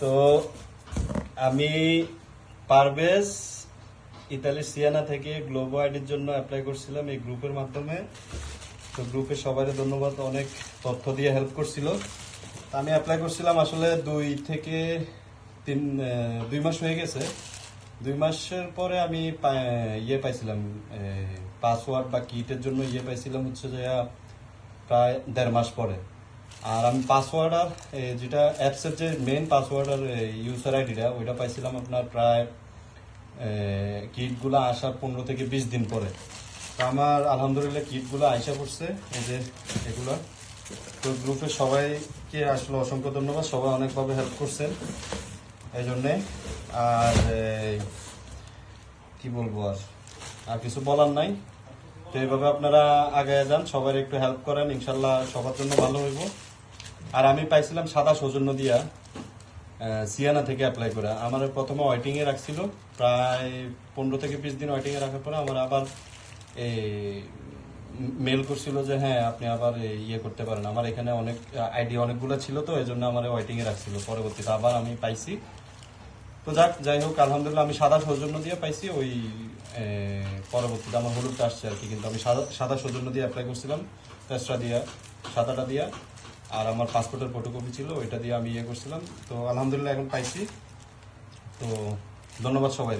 তো আমি পারভেজ ইতালির সিয়ানা থেকে গ্লোবো আইডির জন্য অ্যাপ্লাই করছিলাম এই গ্রুপের মাধ্যমে। তো গ্রুপে সবাই ধন্যবাদ, অনেক তথ্য দিয়ে হেল্প করছিল। আমি অ্যাপ্লাই করছিলাম আসলে দুই থেকে তিন দুই মাস হয়ে গেছে। দুই মাসের পরে আমি ইয়ে পাইছিলাম পাসওয়ার্ড বা কিটের জন্য ইয়ে পাইছিলাম হচ্ছে যে প্রায় দেড় মাস পরে। আর আমি পাসওয়ার্ড আর যেটা অ্যাপসের যে মেন পাসওয়ার্ড আর ইউজার আইডিটা ওইটা পাইছিলাম আপনার প্রায় কিটগুলো আসার পনেরো থেকে বিশ দিন পরে। তো আমার আলহামদুলিল্লাহ কিটগুলো আইসা পড়ছে, এই যে এগুলো। তো গ্রুপে সবাইকে আসলে অসংখ্য ধন্যবাদ, সবাই অনেকভাবে হেল্প করছেন এই জন্যে আর কি বলব আর আর কিছু বলার নাই। তো এইভাবে আপনারা আগে যান সবার একটু হেল্প করেন, ইনশাল্লাহ সবার জন্য ভালো হইব। আর আমি পাইছিলাম সাদা সৌজন্য দিয়া সিয়ানা থেকে অ্যাপ্লাই করে। আমার প্রথমে ওয়েটিং এ রাখছিল, প্রায় পনেরো থেকে বিশ দিন ওয়েটিং এ রাখার পরে আমার আবার এই মেল করছিল যে হ্যাঁ আপনি আবার ইয়ে করতে পারেন। আমার এখানে অনেক আইডি অনেকগুলো ছিল তো এই জন্য আমার ওয়েটিং এ রাখছিল। পরবর্তীতে আবার আমি পাইছি। তো যাক, যাই হোক, আলহামদুলিল্লাহ আমি সাদা সৌজন্য দিয়ে পাইছি, ওই পরবর্তীতে আমার হলুদটা আসছে আর কি। কিন্তু আমি সাদা সাদা সৌজন্য দিয়ে অ্যাপ্লাই করছিলাম, তেসরা দিয়া, সাদাটা দিয়া। আর আমার পাসপোর্টের ফটোকপি ছিল, ওইটা দিয়ে আমি ইয়ে করছিলাম। তো আলহামদুলিল্লাহ এখন পাইছি। তো ধন্যবাদ সবাই